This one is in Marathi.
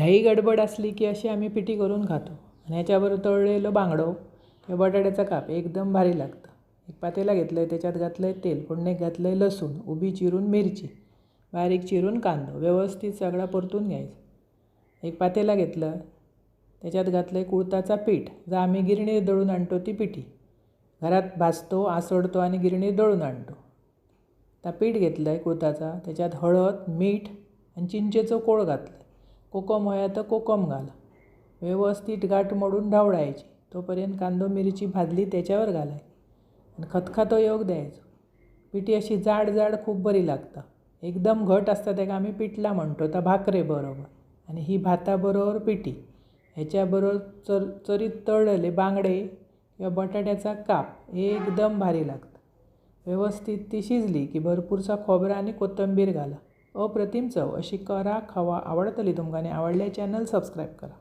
घाई गडबड असली की अशी आम्ही पिठी करून खातो. आणि ह्याच्याबरोबर तळलेलं बांगडो किंवा बटाट्याचा काप एकदम भारी लागतं. एक पातेला घेतलं आहे त्याच्यात घातलं आहे तेल फोडणीत घातलं आहे लसूण उभी चिरून मिरची बारीक चिरून कांदो व्यवस्थित सगळा परतून घ्यायचा. एक पातेला घेतलं त्याच्यात घातलं आहे कुळताचा पीठ जर आम्ही गिरणीत दळून आणतो ती पिठी. घरात भाजतो आसडतो आणि गिरणीत दळून आणतो. आता पीठ घेतलं आहे कुळताचा त्याच्यात हळद मीठ आणि चिंचेचं कोळ घातलं कोकम होया तर कोकम घाला. व्यवस्थित गाठ मोडून ढवळायची. तोपर्यंत कांदो मिरची भाजली त्याच्यावर घालाय आणि खतखतो योग द्यायचो. पिठी अशी जाड जाड खूप बरी लागता. एकदम घट असता ताका आम्ही पिठला म्हणतो तर भाकरे बरोबर. आणि ही भाताबरोबर पिठी. ह्याच्याबरोबर चर चरीत तळलेले बांगडे किंवा बटाट्याचा काप हे एकदम भारी लागतं. व्यवस्थित ती शिजली की भरपूरसा खोबरा आणि कोथंबीर घाला. अप्रतिम चव अशी करा खावा आवडतली तुमकां आनी आवडल्या चॅनल सबस्क्राईब करा.